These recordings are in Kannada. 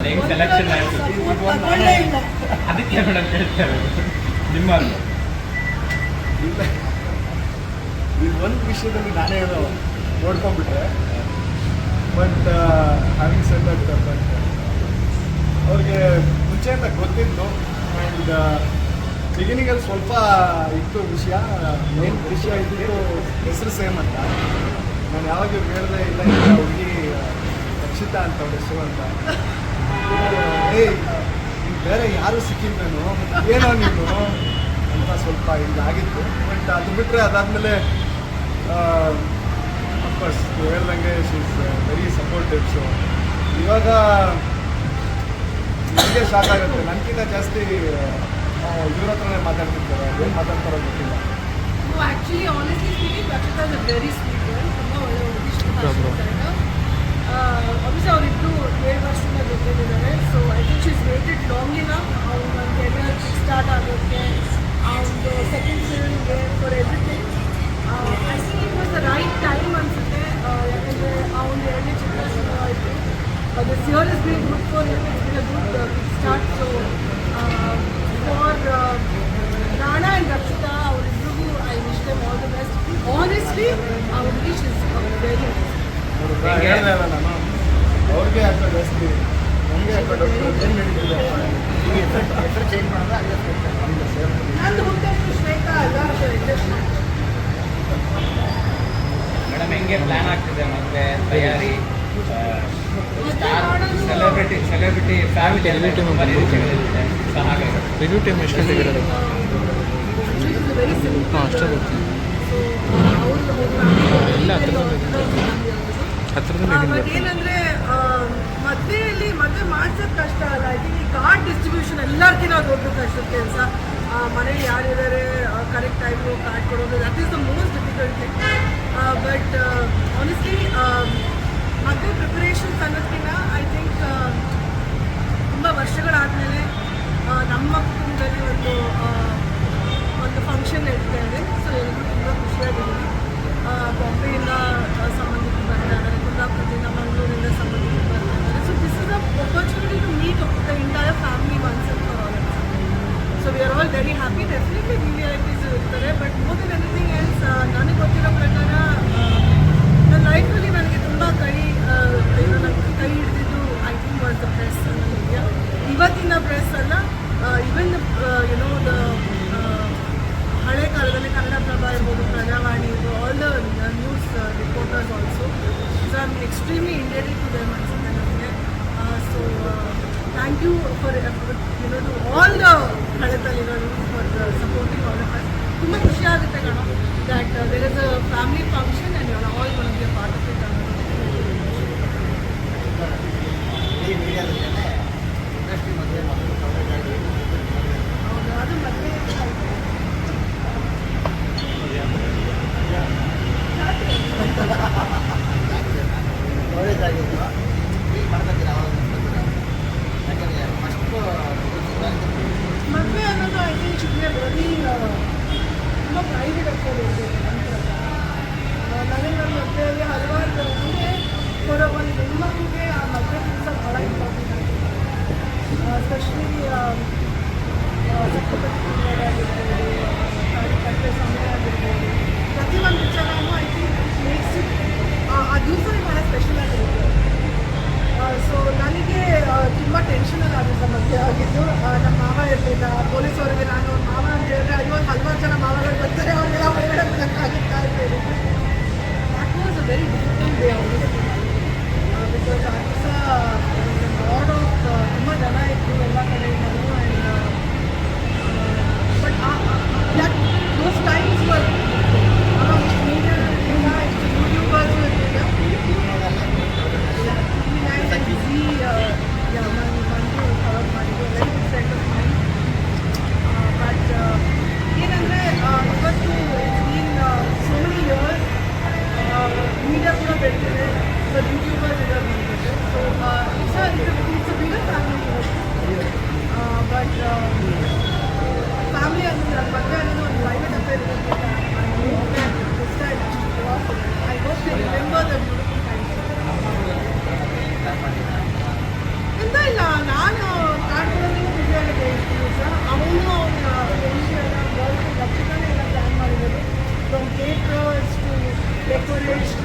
ಹೆಂಗ್ ಸೆಲೆಕ್ಷನ್ ಆಯ್ತು ಅದಕ್ಕೆ ಮೇಡಮ್ ಹೇಳ್ತಾರೆ ನಿಮ್ಮ ಇದು ಒಂದು ವಿಷಯದಲ್ಲಿ ನಾನೇ ಏನೋ ನೋಡ್ಕೊಂಡ್ಬಿಟ್ರೆ ಬಟ್ ಹ್ಯಾವಿಂಗ್ ಸೆಟ್ ಬಟ್ ಅವ್ರಿಗೆ ಮುಂಚೆಯಿಂದ ಗೊತ್ತಿತ್ತು ಆ್ಯಂಡ್ ಬಿಗಿನಿಂಗಲ್ಲಿ ಸ್ವಲ್ಪ ಇತ್ತು ವಿಷಯ ಮೇನ್ ವಿಷಯ ಇದ್ದು ಹೆಸರು ಸೇಮ್ ಅಂತ. ನಾನು ಯಾವಾಗ ಹೇಳದೆ ಇಲ್ಲ ಹುಡುಗಿ ರಕ್ಷಿತಾ ಅಂತ ಅವ್ರ ಹೆಸರು ಅಂತ. ಏಯ್ ಬೇರೆ ಯಾರು ಸಿಕ್ಕಿಲ್ವೇನು ಏನೋ ನೀನು? ಅಂತ ಸ್ವಲ್ಪ ಇದಾಗಿತ್ತು ಬಟ್ ಅದು ಬಿಟ್ಟರೆ ಅದಾದಮೇಲೆ ಅಫ್ಕೋರ್ಸ್ ಹೇಳ್ದಂಗೆ ಶೀಸ್ ವೆರಿ ಸಪೋರ್ಟಿವ್ ಸೊ ಇವಾಗ ನನಗೆ ಶಾಕ್ ಆಗುತ್ತೆ. ನನಗಿಂತ ಜಾಸ್ತಿ ಇವ್ರ ಹತ್ರನೇ ಮಾತಾಡ್ತಿರ್ತಾರೆ. ಏನು ಮಾತಾಡ್ತಾರೋ ಗೊತ್ತಿಲ್ಲ. ಆನೆಸ್ಟ್ಲಿ ಸ್ಪೀಕಿಂಗ್ ವೆರಿ ಸ್ವೀಟ್ ತುಂಬ ಒಳ್ಳೆ ಅಭಿಷೇಕ್ ಅವರಿಬ್ಬರು ಏಳು ವರ್ಷದಿಂದ ಜೊತೆಲಿದ್ದಾರೆ so I think she's waited long in ಒಂದು ಕೆರಿಯರ್ ಸ್ಟಾರ್ಟ್ ಆಗೋಕ್ಕೆ ಅವ್ರದ್ದು second ಫಿಲ್ಮ್ಗೆ for everything I think it was the right time ಅನಿಸುತ್ತೆ. ಯಾಕಂದರೆ ಅವ್ನು ಎರಡನೇ ಚಿತ್ರ ಶುರು ಆಯಿತು. ಅದು ಸಿಯರ್ is good for been a good start so for Rana and Rakshita ಅವರಿಬ್ಬರಿಗೂ I wish them all the best honestly ಅವ್ರ ಹುಡುಗಿ ಇಸ್ ವೆರಿ ನಾನು ಅವ್ರಿಗೆ ಜಾಸ್ತಿ. ಏನು ಹೆಸರು ಚೇಂಜ್ ಮಾಡಿದ್ರೆ ಅಲ್ಲ ಮೇಡಮ್ ಹೆಂಗೆ ಪ್ಲಾನ್ ಆಗ್ತಿದೆ ಮತ್ತೆ ತಯಾರಿ? ಸೆಲೆಬ್ರಿಟಿ ಸೆಲೆಬ್ರಿಟಿ ಫ್ಯಾಮಿಲಿ ಎಲ್ಲ ಹಾಗಾಗಿ ರಿವ್ಯೂ ಟೈಮ್ ಎಷ್ಟು ಗಂಟೆಗೆ ಇರೋದು? ವೆರಿ ಹಾಂ ಅಷ್ಟೇ ಬರ್ತೀನಿ ಇಲ್ಲ, ಏನಂದ್ರೆ ಮದುವೆಯಲ್ಲಿ ಮದುವೆ ಮಾಡ್ಸೋದು ಕಷ್ಟ ಅಲ್ಲ. ಐ ಈ ಕಾರ್ಡ್ ಡಿಸ್ಟ್ರಿಬ್ಯೂಷನ್ ಎಲ್ಲರಿಗಿಂತ ದೊಡ್ಡ ಕಷ್ಟದ ಕೆಲಸ ಮನೇಲಿ ಯಾರಿದ್ದಾರೆ ಕರೆಕ್ಟ್ ಟೈಮು ಕಾರ್ಡ್ ಕೊಡೋದು that is the most difficult thing but honestly ಮದುವೆ ಪ್ರಿಪರೇಷನ್ಸ್ ಅನ್ನೋದಕ್ಕಿಂತ ಐ ಥಿಂಕ್ ತುಂಬ ವರ್ಷಗಳಾದಮೇಲೆ ನಮ್ಮ ಕುಟುಂಬದಲ್ಲಿ ಒಂದು ಒಂದು ಫಂಕ್ಷನ್ ನಡೀತಾ ಇದೆ. ಸೊ ಎಲ್ಲರೂ ತುಂಬ ಖುಷಿಯಾಗಿದ್ದೀವಿ ಆ, ಬಾಂಬೆಯಿಂದ ಆ, ಸಂಬಂಧಿಕರು ಬರ್ತಾ ಇದ್ದಾರೆ ಕುಂದಾಪುರದಿಂದ ಮಂಗಳೂರಿಂದ ಸಂಬಂಧಿಕರು ಬರ್ತಾ ಇದ್ದಾರೆ so this is opportunity to meet the entire family once and for all so we are very happy definitely V V I Ps ಇರ್ತಾರೆ but more than anything else ನನಗೆ ಗೊತ್ತಿರೋ ಪ್ರಕಾರ ಆ, ನನ್ನ ಲೈಫಲ್ಲಿ ನನಗೆ ತುಂಬ ಕೈ ಆ, ಏನು ನನಗೆ ಕೈ ಹಿಡಿದಿದ್ದು I think was the press ನನಗೆ ಇವತ್ತಿನ ಪ್ರೆಸ್ ಅಲ್ಲ ಇವನ್ ಯುನೋ ದ ಹಳೆ ಕಾಲದಲ್ಲಿ ಕನ್ನಡಪ್ರಭ ಇರ್ಬೋದು ಪ್ರಜಾವಾಣಿ ಇರ್ಬೋದು all the news reporters also so I am extremely indebted to them ಅನ್ಸುತ್ತೆ ನನಗೆ so thank you for you know to all the ಹಳೆ ತಲೆಗಳು for supporting all of us ತುಂಬ ಖುಷಿ ಆಗುತ್ತೆ ಕಣೋ. That there is a family function and all one a part of it ಹೌದು ಅದು ಮತ್ತೆ ಮದುವೆ ಅನ್ನೋದು I think should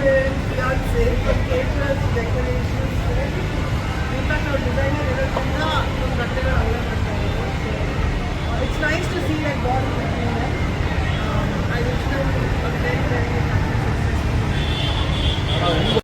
Thank you.